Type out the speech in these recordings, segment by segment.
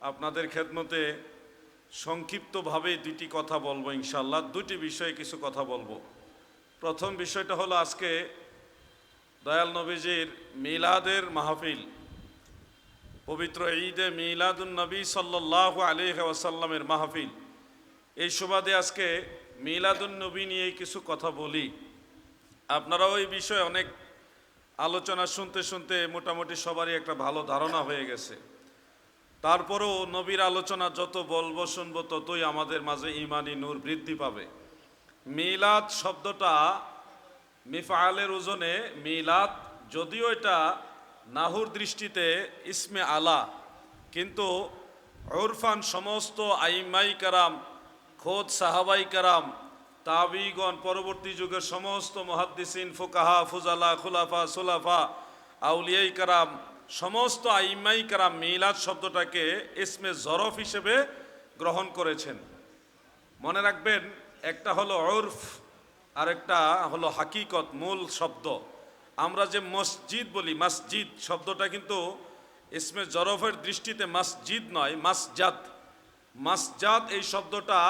আপনাদের খেদমতে সংক্ষিপ্তভাবে দুটি কথা বলব ইনশাল্লাহ দুটি বিষয়ে কিছু কথা বলব। প্রথম বিষয়টা হলো আজকে দয়াল নবীজির মিলাদের মাহফিল। পবিত্র ঈদে মিলাদুন নবী সাল্লাহ আলিহ ওয়াসাল্লামের মাহফিল। এই সুবাদে আজকে মিলাদুন নবী নিয়ে কিছু কথা বলি। আপনারাও এই বিষয়ে অনেক আলোচনা শুনতে শুনতে মোটামুটি সবারই একটা ভালো ধারণা হয়ে গেছে। তারপরেও নবীর আলোচনা যত বলব, শুনব, ততই আমাদের মাঝে ইমানি নূর বৃদ্ধি পাবে। মিলাদ শব্দটা মিফালের ওজনে, মিলাদ যদিও এটা নাহুর দৃষ্টিতে ইসমে আলা, কিন্তু ওরফান সমস্ত আইমাই কারাম, খোদ সাহাবাই কারাম, তাবিগণ পরবর্তী যুগের সমস্ত মহাদ্দিসিন, ফোকাহা, ফুজালা, খুলাফা, সুলাফা, আউলিয়াই কারাম সমস্ত আইমাই কারাম মিলাদ শব্দটাকে ইসমে জরফ হিসেবে গ্রহণ করেছেন। মনে রাখবেন, একটা হলো ওরফ আর একটা হলো হাকিকত, মূল শব্দ। আমরা যে মসজিদ বলি, মসজিদ শব্দটা কিন্তু ইসমে জরফের দৃষ্টিতে মসজিদ নয়, মাসজাদ। মাসজাদ এই শব্দটা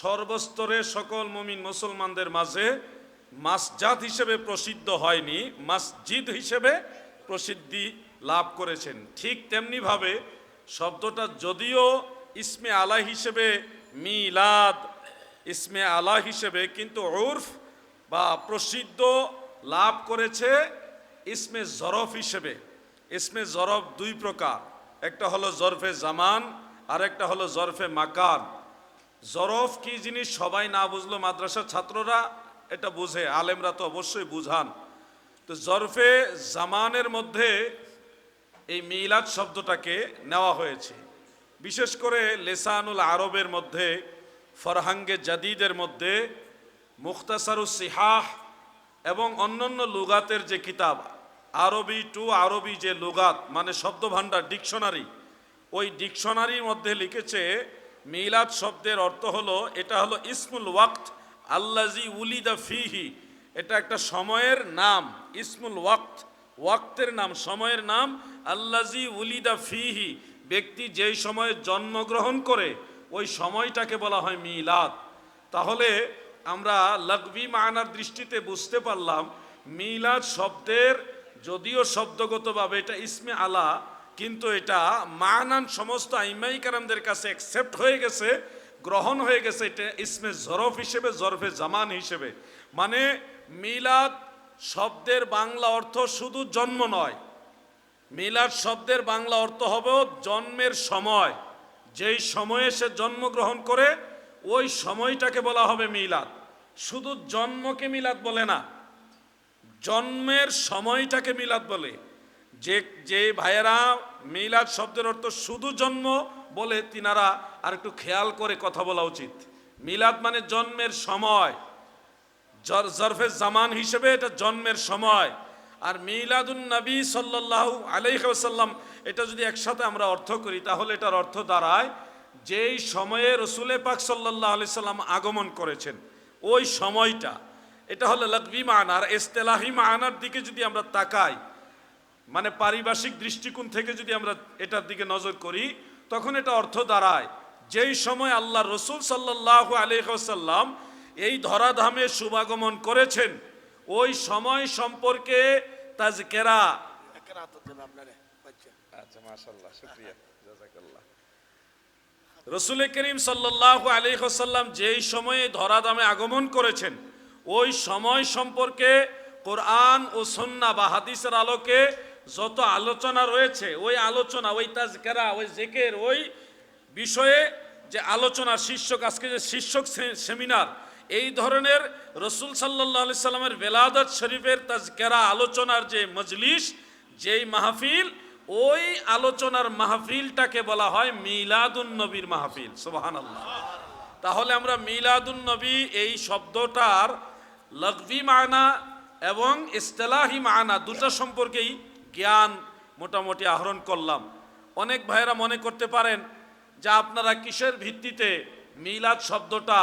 সর্বস্তরে সকল মুমিন মুসলমানদের মাঝে মাসজাদ হিসেবে প্রসিদ্ধ হয়নি, মসজিদ হিসেবে প্রসিদ্ধি লাভ করেছেন। ঠিক তেমনিভাবে শব্দটা যদিও ইসমে আলা হিসেবে মিলাদ, ইসমে আলা হিসেবে কিন্তু উর্ফ বা প্রসিদ্ধ লাভ করেছে ইসমে জরফ হিসেবে। ইসমে জরফ দুই প্রকার, একটা হলো জরফে জামান আর একটা হলো জরফে মাকান। জরফ কি জিনিস সবাই না বুঝলো মাদ্রাসার ছাত্ররা? এটা বুঝে, আলেমরা তো অবশ্যই বুঝান। তো জরফে জামানের মধ্যে এই মিলাদ শব্দটাকে নেওয়া হয়েছে। বিশেষ করে লেসানুল আরবের মধ্যে, ফরহাঙ্গে জাদিদের মধ্যে মুখতাসারু সিহাহ এবং অন্যান্য লুগাতের যে কিতাব, আরবি টু আরবি যে লুগাত মানে শব্দভাণ্ডার, ডিকশনারি, ওই ডিকশনারির মধ্যে লিখেছে, মিলাদ শব্দের অর্থ হলো, এটা হলো ইসমুল ওয়াক্ত আল্লাজি উলিদা ফিহি, এটা একটা সময়ের নাম, ইসমুল ওয়াক্ত, ওয়াক্তের নাম, সময়ের নাম আল্লাজি উলিদা ফিহি, ব্যক্তি যেই সময়ে জন্মগ্রহণ করে, ওই সময়টাকে বলা হয় মিলাদ। তাহলে আমরা লঘবি মানার দৃষ্টিতে বুঝতে পারলাম, মিলাদ শব্দের যদিও শব্দগতভাবে এটা ইসমে আলা, কিন্তু এটা মানান সমস্ত আইমাই কারামদের কাছে অ্যাকসেপ্ট হয়ে গেছে, গ্রহণ হয়ে গেছে এটা ইসমে জরফ হিসেবে, জরফে জামান হিসেবে। মানে মিলাদ শব্দের বাংলা অর্থ শুধু জন্ম নয় মিলাদ শব্দের বাংলা অর্থ হবে জন্মের সময়। যেই সময়ে সে জন্মগ্রহণ করে, ওই সময়টাকে বলা হবে মিলাদ। শুধু জন্মকে মিলাদ বলে না, জন্মের সময়টাকে মিলাদ বলে। যে যে ভাইয়েরা মিলাদ শব্দের অর্থ শুধু জন্ম বলে, তিনারা আর একটু খেয়াল করে কথা বলা উচিত। মিলাদ মানে জন্মের সময়। জর- জরফে জামান হিসেবে এটা জন্মের সময়। আর মিলাদুন নবী সাল্লাহ আলাইসাল্লাম এটা যদি একসাথে আমরা অর্থ করি, তাহলে এটার অর্থ দাঁড়ায় যেই সময়ে রসুলে পাক সাল্লাহ আলি সাল্লাম আগমন করেছেন, ওই সময়টা। এটা হলো লকবি মানার এস্তেলাহি মানার দিকে যদি আমরা তাকাই মানে পারিভাষিক দৃষ্টিকোণ থেকে যদি আমরা এটার দিকে নজর করি, তখন এটা অর্থ দাঁড়ায় যেই সময় আল্লাহ রসুল সাল্লাহ আলহাসাল্লাম এই ধরাধামে শুভাগমন করেছেন, ওই সময় সম্পর্কে তাজকেরা। আচ্ছা মাশাল্লাহ শুক্রিয়া জাজাকাল্লাহ। রসুল করিম সাল্লাহ আলহাসাল্লাম যেই সময়ে ধরাধামে আগমন করেছেন ওই সময় সম্পর্কে কোরআন ও সন্না বা হাদিসের আলোকে যত আলোচনা রয়েছে ওই আলোচনা ওই তাজকেরা ওই জেকের ওই বিষয়ে যে আলোচনা শীর্ষক আজকে যে শীর্ষক সেমিনার এই ধরনের রসুল সাল্লাহ আলি সাল্লামের বেলাদত শরীফের তাজকেরা, আলোচনার যে মজলিস, যেই মাহফিল, ওই আলোচনার মাহফিলটাকে বলা হয় মিলাদুন নবীর মাহফিল। সুবাহান আল্লাহ তাহলে আমরা মিলাদুন নবী এই শব্দটার লঘবি মানা এবং ইস্তেলাহি মানা দুটো সম্পর্কেই জ্ঞান মোটামুটি আহরণ করলাম। অনেক ভাইয়েরা মনে করতে পারেন যে আপনারা কিসের ভিত্তিতে মিলাদ শব্দটা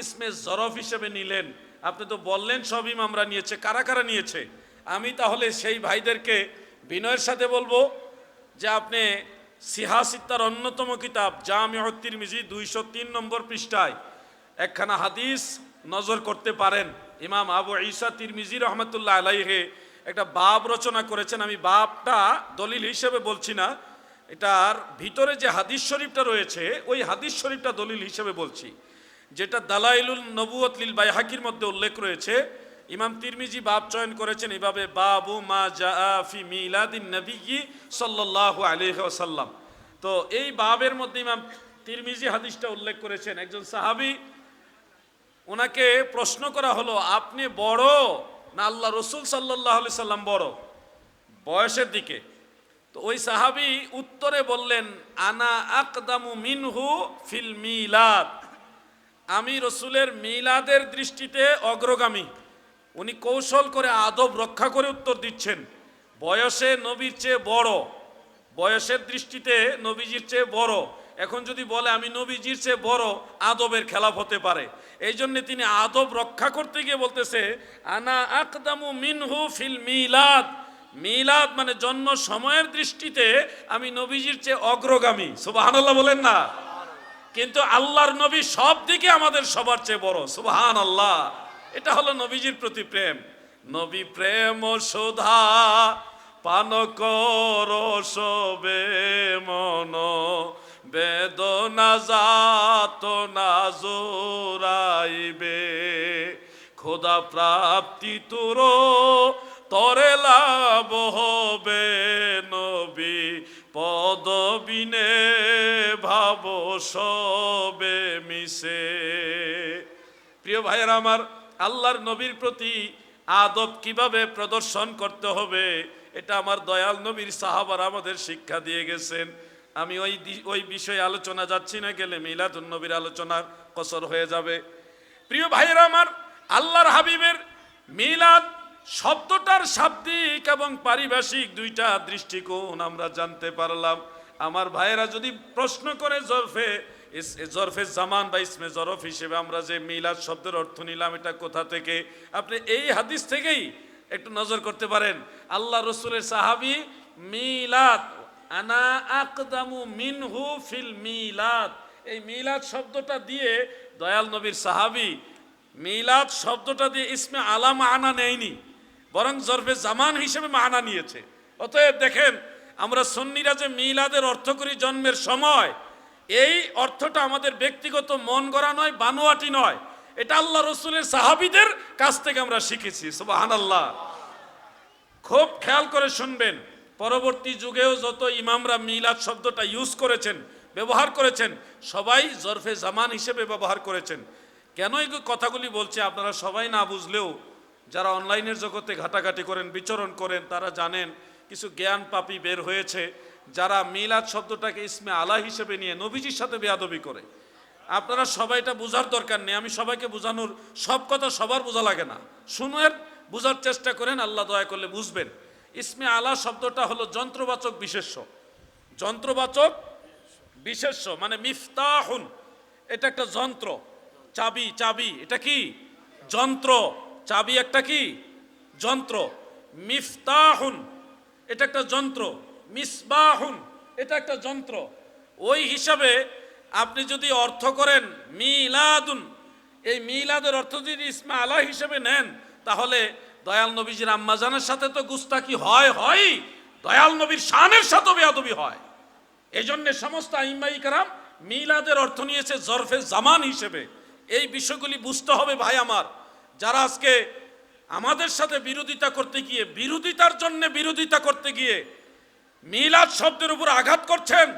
ইসমে জরফ হিসেবে নিলেন। আপনি তো বললেন সব ইমামরা নিয়েছে, কারা কারা নিয়েছে? আমি তাহলে সেই ভাইদেরকে বিনয়ের সাথে বলব যে আপনি সিহাসিত্তার অন্যতম কিতাব জামিউত তিরমিজি দুইশো তিন নম্বর পৃষ্ঠায় একখানা হাদিস নজর করতে পারেন। ইমাম আবু ঈসা তিরমিজি রহমতুল্লাহ আলাইহে একটা বাপ রচনা করেছেন। আমি বাপটা দলিল হিসেবে বলছি না, এটার ভিতরে যে হাদিস শরীফটা রয়েছে, ওই হাদিস শরীফটা দলিল হিসেবে বলছি। যেটা দালাইলুল নবুয়ত লিল বাইহাকির মধ্যে উল্লেখ রয়েছে। ইমাম তিরমিজি বাব চয়ন করেছেন এভাবে, বাবু মা জাআ ফি মিলাদিন নবী সাল্লাল্লাহু আলাইহি ওয়াসাল্লাম। তো এই বাবের মধ্যে ইমাম তিরমিজি হাদিসটা উল্লেখ করেছেন। একজন সাহাবী, ওনাকে প্রশ্ন করা হলো, আপনি বড় না আল্লাহ রসুল সাল্লাহ আলি সাল্লাম বড়? বয়সের দিকে। তো ওই সাহাবি উত্তরে বললেন, আনা আকদামু মিনহু ফিল মিলাদ। আমি রসুলের মিলাদের দৃষ্টিতে অগ্রগামী। উনি কৌশল করে আদব রক্ষা করে উত্তর দিচ্ছেন। বয়সে নবীর চেয়ে বড়। বয়সের দৃষ্টিতে নবীজির চেয়ে বড়। এখন যদি বলে আমি নবীজির চেয়ে বড়, আদবের খেলাফ হতে পারে। এই জন্যে তিনি আদব রক্ষা করতে গিয়ে বলতেছে, আনা আকদামু মিনহু ফিল মিলাদ। মিলাদ মানে জন্ম সময়ের দৃষ্টিতে আমি নবীজির চেয়ে অগ্রগামী। সুবহানাল্লাহ বলেন না। কিন্তু আল্লাহর নবী সব দিকে আমাদের সবার চেয়ে বড় সুবহান আল্লাহ এটা হলো নবীজির প্রতি প্রেম। নবী প্রেম সুধা পান কর সবে মন, বেদনা যাত না জোরাইবে খোদা প্রাপ্তি তোর, তরে লাভ হবে নবী। পদবিনে ভাব সবে মিশে। প্রিয় ভাইয়ের আমার, আল্লাহর নবীর প্রতি আদব কীভাবে প্রদর্শন করতে হবে, এটা আমার দয়াল নবীর সাহাবার আমাদের শিক্ষা দিয়ে গেছেন। আমি ওই ওই বিষয়ে আলোচনা যাচ্ছি না, গেলে মিলাদুন নবীর আলোচনার কসর হয়ে যাবে। প্রিয় ভাইয়েরা আমার, আল্লাহর হাবিবের মিলাদ শব্দটার শাব্দিক এবং পারিভাষিক দুইটা দৃষ্টিকোণ আমরা জানতে পারলাম। আমার ভাইয়েরা যদি প্রশ্ন করে জরফে জরফে জামান বা ইসমে জরফ হিসেবে আমরা যে মিলাদ শব্দের অর্থ নিলাম, এটা কোথা থেকে? আপনি এই হাদিস থেকেই একটু নজর করতে পারেন। আল্লাহ রসুলের সাহাবি মিলাদ আনা আকদামু মিনহু ফিল মিলাদ এই মিলাদ শব্দটা দিয়ে দয়াল নবীর সাহাবি মিলাদ শব্দটা দিয়ে ইসমে আলাম আনা নেয়নি। বরং জরফে জামান হিসেবে মানা নিয়েছে। অতএব দেখেন, আমরা সন্নিরা যে মিলাদের অর্থ করি জন্মের সময়, এই অর্থটা আমাদের ব্যক্তিগত মন গড়া নয়, বানোয়াটি নয়। এটা আল্লাহ রসুলের সাহাবিদের কাছ থেকে আমরা শিখেছি সুবাহান আল্লাহ খুব খেয়াল করে শুনবেন, পরবর্তী যুগেও যত ইমামরা মিলাদ শব্দটা ইউজ করেছেন, ব্যবহার করেছেন, সবাই জরফে জামান হিসেবে ব্যবহার করেছেন। কেন এই কথাগুলি বলছে, আপনারা সবাই না বুঝলেও যারা অনলাইনের জগতে ঘাটাঘাটি করেন, বিচরণ করেন, তারা জানেন কিছু জ্ঞান পাপি বের হয়েছে যারা মিলাদ শব্দটাকে ইসমে আলা হিসেবে নিয়ে নবীজির সাথে বেয়াদবি করে। আপনারা সবাই এটা বোঝার দরকার নেই, আমি সবাইকে বোঝানোর সব কথা সবার বোঝা লাগে না। শুনের বোঝার চেষ্টা করেন, আল্লাহ দয়া করলে বুঝবেন। ইসমে আলা শব্দটা হলো যন্ত্রবাচক বিশেষ্য। যন্ত্রবাচক বিশেষ্য মানে মিফতাহুন। এটা একটা যন্ত্র। চাবি চাবি, এটা কি? যন্ত্র। চাবি একটা কি? যন্ত্র। মিফতাহুন। এটা একটা যন্ত্র। মিসবাহুন। এটা একটা যন্ত্র। ওই হিসাবে আপনি যদি অর্থ করেন মিলাদুন, এই মিলাদের অর্থ যদি ইসমা আলা হিসেবে নেন, তাহলে দয়াল নবীজির আম্মাজানের সাথে তো গুস্তাকি হয় হয়। দয়াল নবীর শানের সাথে বেয়াদবি হয়। এই জন্য সমস্ত আইমাই কারাম মিলাদের অর্থ নিয়েছে জরফে জামান হিসেবে। এই বিষয়গুলি বুঝতে হবে ভাই আমার। যারা আজকে আমাদের সাথে বিরোধিতা করতে গিয়ে, বিরোধিতার জন্য বিরোধিতা করতে গিয়ে মিলাদ শব্দের উপর আঘাত করছেন,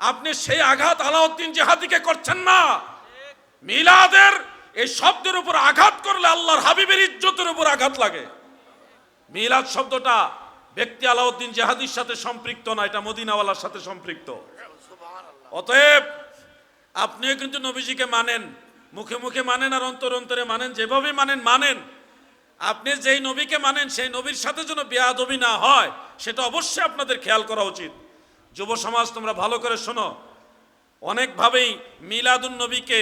আপনি সেই আঘাত আলাউদ্দিন জেহাদিকে করছেন না। মিলাদের এই শব্দের উপর আঘাত করলে আল্লাহর হাবিবের ইজ্জতের উপর আঘাত লাগে। মিলাদ শব্দটা ব্যক্তি আলাউদ্দিন জেহাদির সাথে সম্পৃক্ত না, এটা মদিনাওয়ালার সাথে সম্পৃক্ত। অতএব, আপনিও কিন্তু নবীজিকে মানেন। মুখে মুখে মানেন আর অন্তর অন্তরে মানেন যেভাবে মানেন মানেন। আপনি যেই নবীকে মানেন, সেই নবীর সাথে যেন বেয়াদবি না হয়, সেটা অবশ্যই আপনাদের খেয়াল করা উচিত। যুব সমাজ, তোমরা ভালো করে শোনো। অনেকভাবেই মিলাদুন নবীকে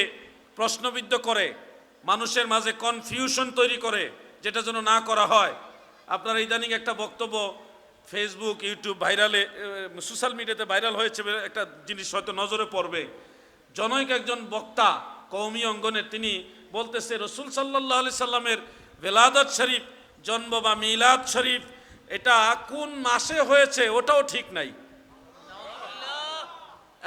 প্রশ্নবিদ্ধ করে, মানুষের মাঝে কনফিউশন তৈরি করে, যেটা যেন না করা হয়। আপনারা ইদানিং একটা বক্তব্য ফেসবুক ইউটিউব ভাইরালে সোশ্যাল মিডিয়াতে ভাইরাল হয়েছে, একটা জিনিস হয়তো নজরে পড়বে। জনৈক একজন বক্তা কৌমি অঙ্গনে তিনি বলতেছে, রসুল সাল্লাহ আলি সাল্লামের বেলাদত শরীফ, জন্ম বা মিলাদ শরীফ, এটা কোন মাসে হয়েছে ওটাও ঠিক নাই।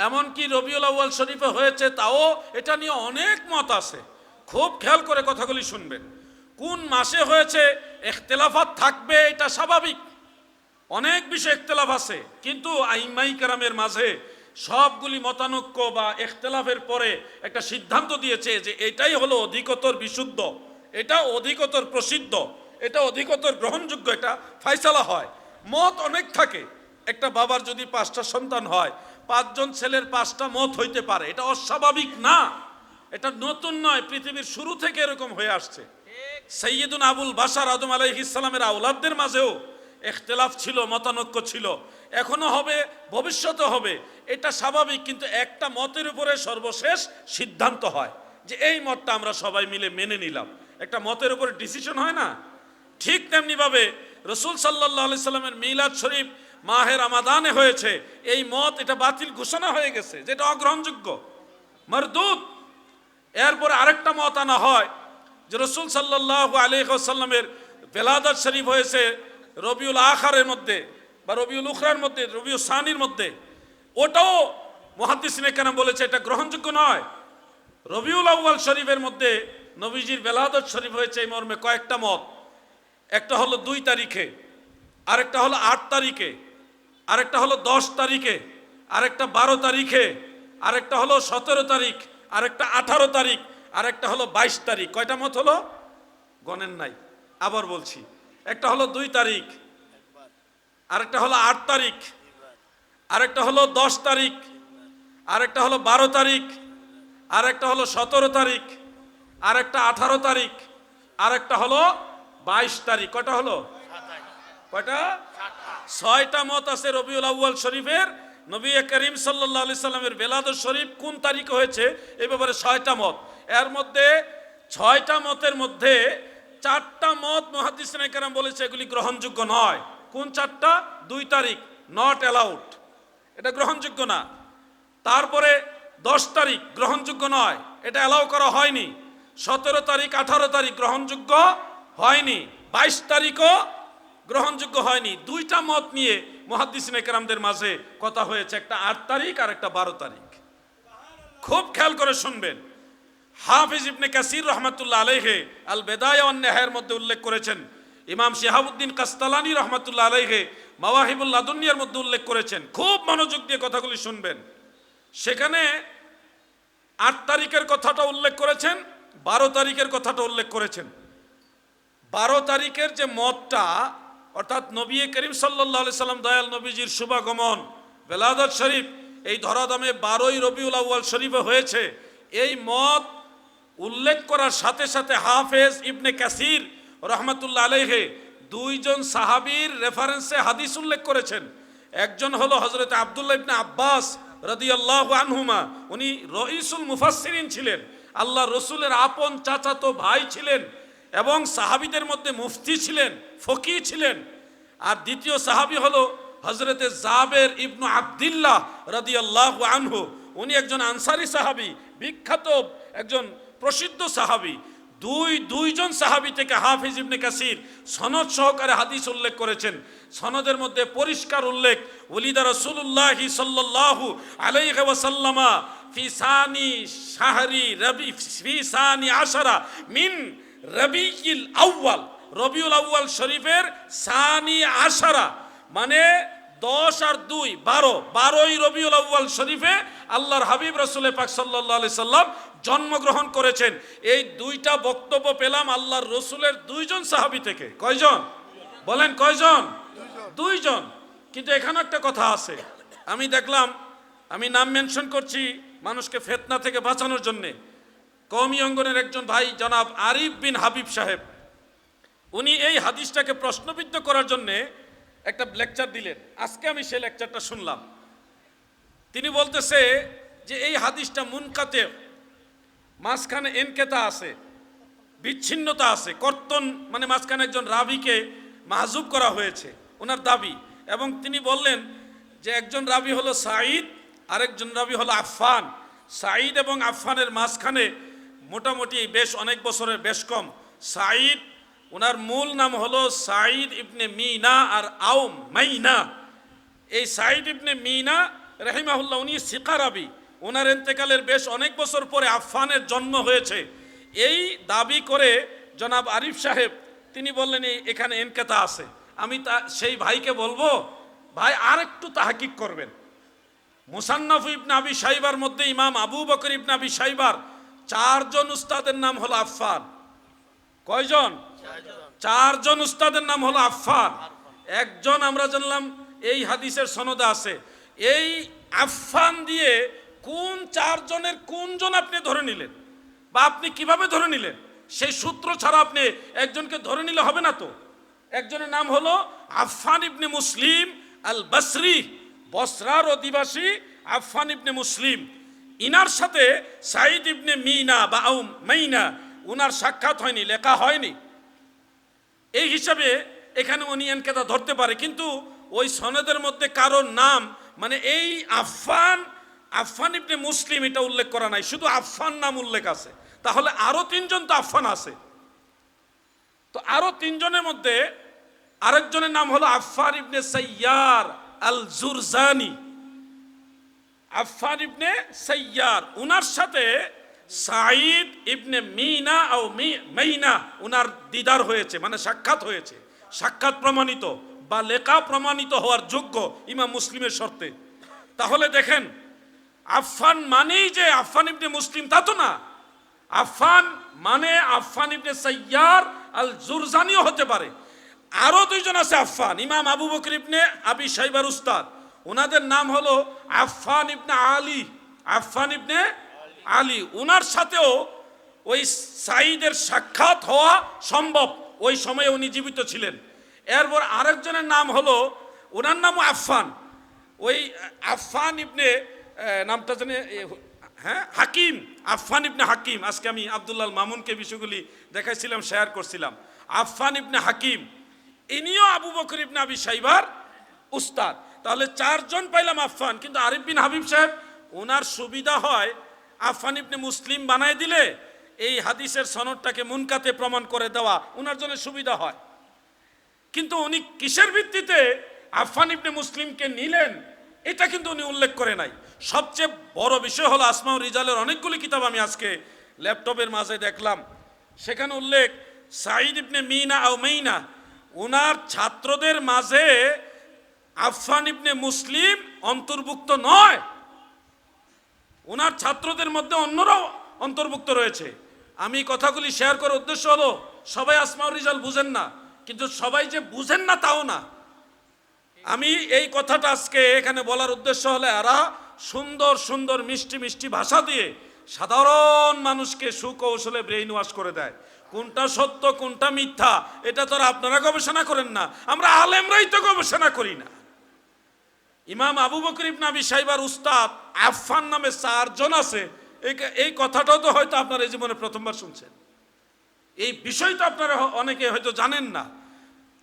এমনকি রবিউল আউ্য়াল শরীফে হয়েছে তাও এটা নিয়ে অনেক মত আছে। খুব খেয়াল করে কথাগুলি শুনবেন। কোন মাসে হয়েছে, এখতেলাফাত থাকবে, এটা স্বাভাবিক। অনেক বিষয় এখতেলাফ আছে, কিন্তু আইমাই কারামের মাঝে সবগুলি মতানৈক্য বা এখতেলাফের পরে একটা সিদ্ধান্ত দিয়েছে যে এটাই হলো অধিকতর বিশুদ্ধ এটা অধিকতর প্রসিদ্ধ এটা অধিকতর গ্রহণযোগ্য এটা ফাইসালা হয়। মত অনেক থাকে। একটা বাবার যদি পাঁচটা সন্তান হয় পাঁচজন ছেলের পাঁচটা মত হইতে পারে। এটা অস্বাভাবিক না। এটা নতুন নয় পৃথিবীর শুরু থেকে এরকম হয়ে আসছে। সৈয়দুন আবুল বাসার আদম আলাইহিসালামের আউলাদদের মাঝেও এখতেলাফ ছিল, মতানৈক্য ছিল। এখনও হবে, ভবিষ্যতে হবে। এটা স্বাভাবিক, কিন্তু একটা মতের উপরে সর্বশেষ সিদ্ধান্ত হয় যে এই মতটা আমরা সবাই মিলে মেনে নিলাম। একটা মতের উপরে ডিসিশন হয় না? ঠিক তেমনিভাবে রসুল সাল্লাহ আলি সাল্লামের মিলাদ শরীফ মাহের আমাদানে হয়েছে। এই মত, এটা বাতিল ঘোষণা হয়ে গেছে, যেটা অগ্রহণযোগ্য। মরদুদ, এরপরে আরেকটা মত আনা হয় যে রসুল সাল্লাহ আলিহাসাল্লামের বেলাদার শরীফ হয়েছে রবিউল আখারের মধ্যে বা রবিউল উখরার মধ্যে, রবিউল সানির মধ্যে। ওটাও মহাদিসিনে কেন বলেছে, এটা গ্রহণযোগ্য নয়। রবিউল আউ্বাল শরীফের মধ্যে নবীজির বেলাদত শরীফ হয়েছে এই মর্মে কয়েকটা মত। একটা হলো দুই তারিখে, আরেকটা হলো আট তারিখে, আরেকটা হলো দশ তারিখে, আরেকটা বারো তারিখে, আরেকটা হলো সতেরো তারিখ, আরেকটা আঠারো তারিখ, আরেকটা হলো বাইশ তারিখ। কয়টা মত হলো? গণেন নাই। আবার বলছি একটা হলো দুই তারিখ, আরেকটা হলো আট তারিখ, আরেকটা হলো দশ তারিখ, আরেকটা হলো বারো তারিখ, আরেকটা হলো সতেরো তারিখ, আরেকটা আঠারো তারিখ, আরেকটা হলো বাইশ তারিখ। কটা হলো? কয়টা? ছয়টা মত আছে রবিউল আউ্য়াল শরীফের। নবী করিম সাল্লাহ সাল্লামের বেলাদুর শরীফ কোন তারিখে হয়েছে? এ ব্যাপারে ছয়টা মত। এর মধ্যে ছয়টা মতের মধ্যে চারটা মত মহাদিস কেরাম বলেছে, এগুলি গ্রহণযোগ্য নয়। কোন চারটা? দুই তারিখ নট অ্যালাউড এটা গ্রহণযোগ্য না। তারপরে দশ তারিখ, গ্রহণযোগ্য নয়। এটা অ্যালাউ করা হয়নি। সতেরো তারিখ, আঠারো তারিখ, গ্রহণযোগ্য হয়নি। বাইশ তারিখও গ্রহণযোগ্য হয়নি। দুইটা মত নিয়ে মহাদিসিন একরামদের মাঝে কথা হয়েছে, একটা আট তারিখ আর একটা বারো তারিখ। খুব খেয়াল করে শুনবেন। হাফিজ ইবনে কাসির রহমতুল্লাহ আলাইহে আল বেদায় অন্যায়ের মধ্যে উল্লেখ করেছেন। ইমাম শিহাবুদ্দিন কাস্তালানি রহমতুল্লাহ আলাইহে মাওয়াহিবুল লাদুনিয়ার মধ্যে উল্লেখ করেছেন। খুব মনোযোগ দিয়ে কথাগুলি শুনবেন। সেখানে আট তারিখের কথাটা উল্লেখ করেছেন, বারো তারিখের কথাটা উল্লেখ করেছেন। বারো তারিখের যে মতটা, অর্থাৎ নবী করিম সাল্লাহ সাল্লাম, দয়াল নবীজির শুভাগমন, বেলাদত শরীফ, এই ধরাদামে বারোই রবিউল আউ্য়াল শরীফে হয়েছে। এই মত উল্লেখ করার সাথে সাথে হাফেজ ইবনে কাসির রহমতুল্লাহ আলহে দুইজন সাহাবীর রেফারেন্সে হাদিস উল্লেখ করেছেন। একজন হলো হজরত আবদুল্লাহ ইবনে আব্বাস রাদিয়াল্লাহু আনহুমা, উনি রইসুল মুফাসসিরিন ছিলেন। আল্লাহ রসুলের আপন চাচাতো ভাই ছিলেন এবং সাহাবিদের মধ্যে মুফতি ছিলেন, ফকি ছিলেন। আর দ্বিতীয় সাহাবি হলো হজরতে জাবের ইবনু আবদিল্লাহ রাদিয়াল্লাহু আনহু, উনি একজন আনসারি সাহাবি, বিখ্যাত একজন প্রসিদ্ধ সাহাবি, দুই, দুইজন সাহাবি থেকে হাফিজ ইবনে কাসির সনদ সহকারে হাদিস উল্লেখ করেছেন। সনদের মধ্যে পরিষ্কার উল্লেখ ওলিদা রসুল্লাহি সাল্লাল্লাহু আলাইহি ওয়াসাল্লামা ফি সানি শাহরি রবি, ফি সানি আশারা মিন রবিউল আউয়াল রবিউল আউয়াল শরীফের সানি আশারা। মানে দশ আর দুই, বারো, বারোই রবিউল আউয়াল শরীফে আল্লাহর হাবিব রসুল পাক সাল্লাহ আলি সাল্লাম জন্মগ্রহণ করেছেন। এই দুইটা বক্তব্য পেলাম আল্লাহর রসুলের দুইজন সাহাবি থেকে। কয়জন? বলেন কয়জন? দুইজন। কিন্তু এখানে একটা কথা আছে। আমি দেখলাম আমি নাম মেনশন করছি মানুষকে ফেতনা থেকে বাঁচানোর জন্যে। কওমি অঙ্গনের একজন ভাই জনাব আরিফ বিন হাবিব সাহেব উনি এই হাদিসটাকে প্রশ্নবিদ্ধ করার জন্যে একটা লেকচার দিলেন। আজকে আমি সেই লেকচারটা শুনলাম। তিনি বলতেছে যে এই হাদিসটা মুনকাতে মাঝখানে এনকেতা আছে, বিচ্ছিন্নতা আছে, কর্তন মানে মাঝখানে একজন রাবিকে মাহজুব করা হয়েছে, ওনার দাবি। এবং তিনি বললেন যে একজন রাবি হলো সাঈদ, আরেকজন রাবি হলো আফফান। সাঈদ এবং আফফানের মাঝখানে মোটামুটি বেশ অনেক বছরের বেশ কম। সাঈদ, ওনার মূল নাম হলো সাঈদ ইবনে মিনা আর আউম মাইনা। এই সাইদ ইবনে মিনা রহিমাহুল্লাহ উনি সিকারাবি ওনার এন্তেকালের বেশ অনেক বছর পরে আফফানের জন্ম হয়েছে। এই দাবি করে জনাব আরিফ সাহেব তিনি বললেন এখানে এনকেতা আছে। আমি তা সেই ভাইকে বলব ভাই আর একটু তাহাকিক করবেন। মুসান্নাফ ইবনে আবি সাইবার মধ্যে ইমাম আবু বকর ইবনে আবি সাইবার চারজন উস্তাদের নাম হলো আফফান। কয়জন? চারজন উস্তাদের নাম হলো আফফান। একজন আমরা জানলাম এই হাদিসের সনদে আছে। এই আফফান দিয়ে কোন চারজনের কোনজন আপনি ধরে নিলেন? বা আপনি কীভাবে ধরে নিলেন? সেই সূত্র ছাড়া আপনি একজনকে ধরে নিলে হবে না তো? একজনের নাম হলো আফফান ইবনে মুসলিম আল বসরি বসরার অধিবাসী আফফান ইবনে মুসলিম। ইনার সাথে সাইদ ইবনে মিনা বা আউম মাইনা, উনার সাক্ষাৎ হয়নি, লেখা হয়নি। এই হিসাবে এখানে উনি এনকেতা ধরতে পারে, কিন্তু ওই সনদের মধ্যে কারোর নাম মানে এই আফফান আফফান ইবনে মুসলিম এটা উল্লেখ করা নাই, শুধু আফফান নাম উল্লেখ আছে। তাহলে আরও তিনজন তো আফফান আছে। তো আরও তিনজনের মধ্যে আরেকজনের নাম হলো আফফান ইবনে সাইয়ার আল জুরজানি আফফান ইবনে সাইয়ার, উনার সাথে সাঈদ ইবনে মিনা ও মাইনা উনার দিদার হয়েছে মানে সাক্ষাৎ হয়েছে, সাক্ষাৎ প্রমাণিত। বা লেখা প্রমাণিত হওয়ার যোগ্য ইমাম মুসলিমের শর্তে। তাহলে দেখেন, আফফান মানেই যে আফফান ইবনে মুসলিম তা তো না। আফফান মানে আফফান ইবনে সাইয়ার আল জুরজানিও হতে পারে। আরও দুইজন আছে আফফান, ইমাম আবু বকর ইবনে আবি সাইবার উস্তাদ। ওনাদের নাম হলো আফফান ইবনে আলী, আফফান ইবনে আলী। ওনার সাথেও ওই সাইদের সাক্ষাৎ হওয়া সম্ভব। ওই সময়ে উনি জীবিত ছিলেন। এরপর আরেকজনের নাম হলো, ওনার নামও আফফান। ওই আফফান ইবনে নামটা জানে হ্যাঁ হাকিম। আফফান ইবনে হাকিম। আজকে আমি আবদুল্লাহ মামুনকে বিষয়গুলি দেখাইছিলাম, শেয়ার করছিলাম। আফফান ইবনে হাকিম, ইনিও আবু বকর ইবনে আবি সাইবার উস্তাদ। তাহলে চারজন পাইলাম আফফান, কিন্তু আরিফ বিন হাবিব সাহেব, ওনার সুবিধা হয় আফফান ইবনে মুসলিম বানায় দিলে, এই হাদিসের সনদটাকে মুনকাতে প্রমাণ করে দেওয়া ওনার জন্য সুবিধা হয়। কিন্তু উনি কিসের ভিত্তিতে আফফান ইবনে মুসলিমকে নিলেন, এটা কিন্তু উনি উল্লেখ করে নাই। সবচেয়ে বড় বিষয় হলো আসমাউ রিজালের অনেকগুলি কিতাব আমি আজকে ল্যাপটপের মাঝে দেখলাম। সেখানে উল্লেখ সাইদ ইবনে মিনা আও মেইনা ওনার ছাত্রদের মাঝে আফফান ইবনে মুসলিম অন্তর্ভুক্ত নয়। ওনার ছাত্রদের মধ্যে অন্যরাও অন্তর্ভুক্ত রয়েছে। আমি কথাগুলি শেয়ার করার উদ্দেশ্য হলো, সবাই আসমাউর রিজাল বুঝেন না। কিন্তু সবাই যে বুঝেন না তাও না। আমি এই কথাটা আজকে এখানে বলার উদ্দেশ্য হলে এরা সুন্দর সুন্দর মিষ্টি মিষ্টি ভাষা দিয়ে সাধারণ মানুষকে সুকৌশলে ব্রেইন ওয়াশ করে দেয়। কোনটা সত্য, কোনটা মিথ্যা, এটা তো আপনারা গবেষণা করেন না। আমরা আলেমরাই তো গবেষণা করি না। ইমাম আবু বকর ইবনে আবি সাইবার উস্তাদ আফফান নামে চারজন আছে। এই এই কথাটাও তো হয়তো আপনারা এই জীবনে প্রথমবার শুনছেন। এই বিষয়টা আপনারা অনেকে হয়তো জানেন না।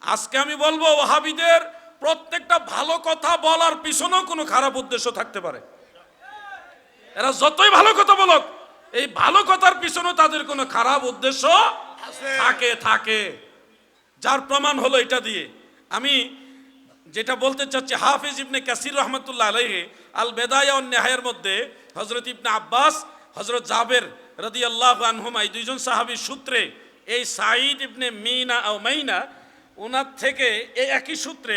আজকে আমি বলব ওহাবিদের প্রত্যেকটা ভালো কথা বলার পিছনেও কোনো খারাপ উদ্দেশ্য থাকতে পারে। এরা যতই ভালো কথা বলক এই ভালো কথার পিছনেও তাদের কোনো খারাপ উদ্দেশ্য থাকে থাকে। যার প্রমাণ হলো এটা দিয়ে। আমি যেটা বলতে চাচ্ছি হাফিজ ইবনে কাসির রহমতুল্লাহ আলাইহি আল বেদায়া নেহায়ের মধ্যে হজরত ইবনে আব্বাস হজরত জাবের রদি আল্লাহ আনহুমা এই দুইজন সাহাবীর সূত্রে এই সাঈদ ইবনে মিনা ও মাইনা ওনার থেকে এই একই সূত্রে,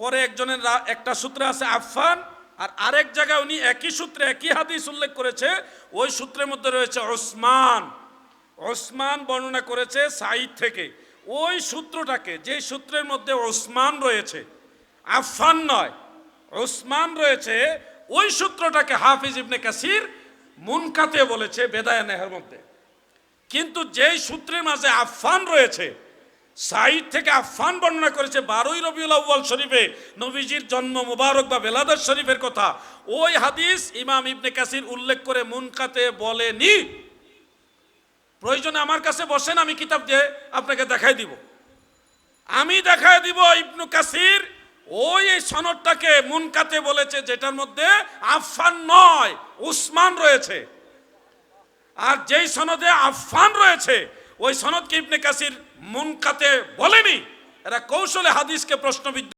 পরে একজনের একটা সূত্রে আছে আফফান, আর আরেক জায়গায় উনি একই সূত্রে, একই হাদিস উল্লেখ করেছে, ওই সূত্রের মধ্যে রয়েছে ওসমান। ওসমান বর্ণনা করেছে সাঈদ থেকে। ওই সূত্রটাকে যে সূত্রের মধ্যে ওসমান রয়েছে, আফফান নয়, ওসমান রয়েছে, ওই সূত্রটাকে হাফিজ ইবনে কাসির মুনকাতে বলেছে বেদায়া নেহের মধ্যে। কিন্তু যেই সূত্রের মাঝে আফফান রয়েছে সাইদ থেকে আফফান বর্ণনা করেছে, বারোই রবিউল আউ্বাল শরীফে নবীজির জন্ম মুবারক বা বেলাদার শরীফের কথা। ওই হাদিস ইমাম ইবনে কাসির উল্লেখ করে মুনকাতে বলেনি। প্রয়োজনে আমার কাছে বসেন, আমি কিতাব দিয়ে আপনাকে দেখাই দিব। আমি দেখাই দিব ইবনু কাসির, ওই সনদটাকে মুনকাতে বলেছে, যেটার মধ্যে আফফান নয়, উসমান রয়েছে। আর যেই সনদে আফফান রয়েছে, ওই সনদকে ইবনে কাসির মুনকাতে বলেনি। এরা কৌশলে হাদিসকে প্রশ্নবিদ্ধ